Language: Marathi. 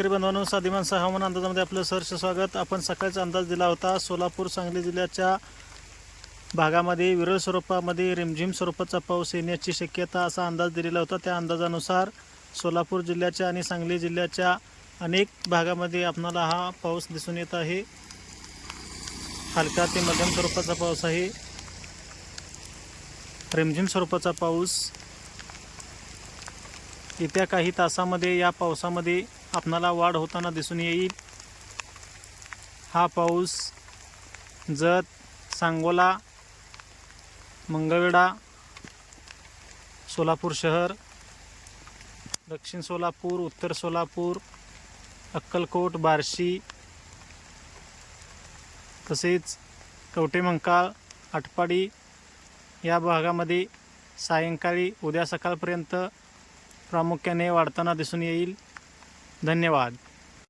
शेतकरी बांधवांनो साधी माणसं हवामान अंदाजामध्ये आपलं सहर्ष स्वागत. आपण सकाळचा अंदाज दिला होता सोलापूर सांगली जिल्ह्याच्या भागामध्ये विरळ स्वरूपामध्ये रिमझिम स्वरूपाचा पाऊस येण्याची शक्यता असा अंदाज दिलेला होता. त्या अंदाजानुसार सोलापूर जिल्ह्याच्या आणि सांगली जिल्ह्याच्या अनेक भागामध्ये आपणाला हा पाऊस दिसून येत आहे. हलका ते मध्यम स्वरूपाचा पाऊस आहे. रिमझिम स्वरूपाचा पाऊस येत्या काही तासामध्ये या पावसामध्ये आपणाला वाढ होताना दिसून येईल. हा पाऊस जत सांगोला मंगळवेढा सोलापूर शहर दक्षिण सोलापूर उत्तर सोलापूर अक्कलकोट बार्शी तसेच कवटेमंकाळ आटपाडी या भागामध्ये सायंकाळी उद्या सकाळपर्यंत प्रामुख्याने वाढताना दिसून येईल. धन्यवाद.